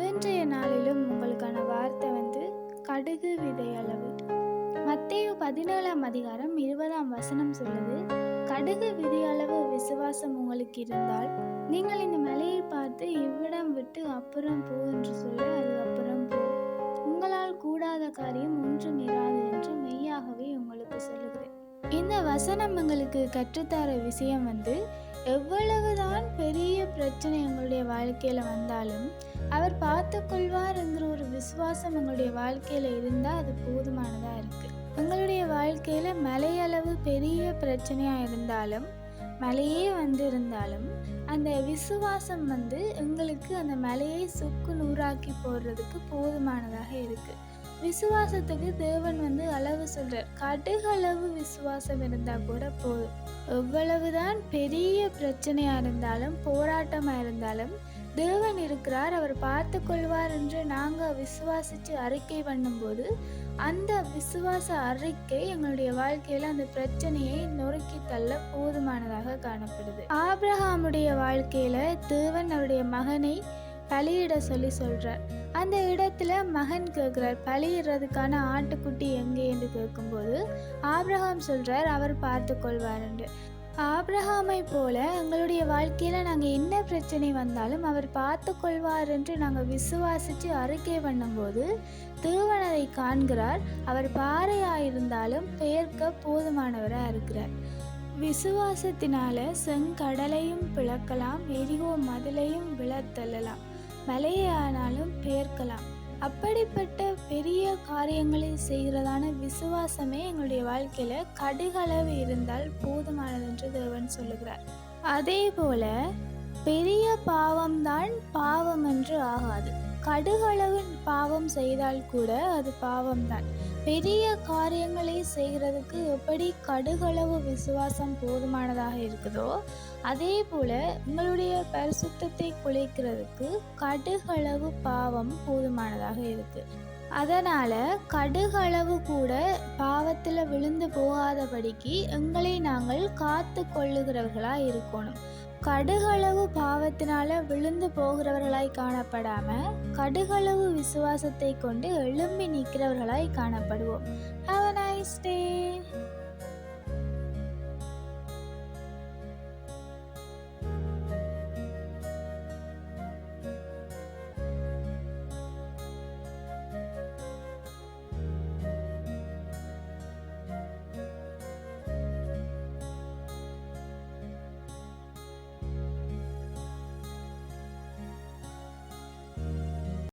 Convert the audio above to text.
இன்றைய நாளிலும் உங்களுக்கான வார்த்தை வந்து கடுகு விதை அளவு மத்தேயு பதினேழாம் அதிகாரம் இருபதாம் வசனம் சொல்லுது கடுகு விதை அளவு விசுவாசம் உங்களுக்கு இருந்தால் நீங்கள் இந்த மலையை பார்த்து இவ்விடம் விட்டு அப்புறம் போ என்று சொல்ல அது அப்புறம் போ. உங்களால் கூடாத காரியம் ஒன்றும் இராது என்று மெய்யாகவே உங்களுக்கு சொல்லுகிறேன். இந்த வசனம் எங்களுக்கு கற்றுத்தர விஷயம் வந்து எவ்வளவுதான் பெரிய பிரச்சனை எங்களுடைய வாழ்க்கையில் வந்தாலும் அவர் பார்த்து கொள்வார் என்கிற ஒரு விசுவாசம் எங்களுடைய வாழ்க்கையில் இருந்தால் அது போதுமானதாக இருக்குது எங்களுடைய வாழ்க்கையில் மலையளவு பெரிய பிரச்சனையாக இருந்தாலும் மலையே வந்து இருந்தாலும் அந்த விசுவாசம் வந்து எங்களுக்கு அந்த மலையை சுக்கு நூறாக்கி போடுறதுக்கு போதுமானதாக இருக்குது விசுவாசத்துக்கு தேவன் வந்து அளவு சொல்றார். கடுகளவு விசுவாசம் இருந்தா கூட போதும். எவ்வளவுதான் பெரிய பிரச்சனையா இருந்தாலும் போராட்டமா இருந்தாலும் தேவன் இருக்கிறார் அவர் பார்த்து கொள்வார் என்று நாங்கள் விசுவாசிச்சு அறிக்கை பண்ணும்போது அந்த விசுவாச அறிக்கை எங்களுடைய வாழ்க்கையில் அந்த பிரச்சனையை நொறுக்கி தள்ள போதுமானதாக காணப்படுது. ஆப்ரஹாமுடைய வாழ்க்கையில் தேவன் அவருடைய மகனை பலியிட சொல்லி சொல்கிறார் அந்த இடத்துல மகன் கேட்குறார். பழியிடுறதுக்கான ஆட்டுக்குட்டி எங்கே என்று கேட்கும்போது ஆப்ரஹாம் சொல்றார் அவர் பார்த்து கொள்வார் என்று. ஆபிரகாமை போல எங்களுடைய வாழ்க்கையில நாங்கள் என்ன பிரச்சனை வந்தாலும் அவர் பார்த்து கொள்வார் என்று நாங்கள் விசுவாசிச்சு அறிக்கை பண்ணும்போது தேவன் காண்கிறார். அவர் பாறையாயிருந்தாலும் பெயர்க்க போதுமானவராக இருக்கிறார். விசுவாசத்தினால செங்கடலையும் பிளக்கலாம் எரிகோ மதிலையும் விழத்தள்ளலாம். மலையானாலும் பெயர்க்கலாம் அப்படிப்பட்ட பெரிய காரியங்களை செய்கிறதான விசுவாசமே எங்களுடைய வாழ்க்கையில கடுகளவு இருந்தால் போதுமானது என்று தேவன் சொல்லுகிறார். அதே போல பெரிய பாவம்தான் பாவம் என்று ஆகாது. கடுகளவு பாவம் செய்தால் கூட அது பாவம்தான். பெரிய காரியங்களை செய்கிறதுக்கு எப்படி கடுகளவு விசுவாசம் போதுமானதாக இருக்குதோ அதே போல உங்களுடைய பரிசுத்தத்தை குலைக்கிறதுக்கு கடுகளவு பாவம் போதுமானதாக இருக்கு. அதனால கடுகளவு கூட பாவத்தில் விழுந்து போகாதபடிக்கு எங்களை நாங்கள் காத்து கொள்ளுகிறவர்களாக இருக்கணும். கடுகளவு பாவத்தினால விழுந்து போகிறவர்களாய் காணப்படாம கடுகளவு விசுவாசத்தை கொண்டு எழும்பி நிற்கிறவர்களாய் காணப்படுவோம். Have a nice day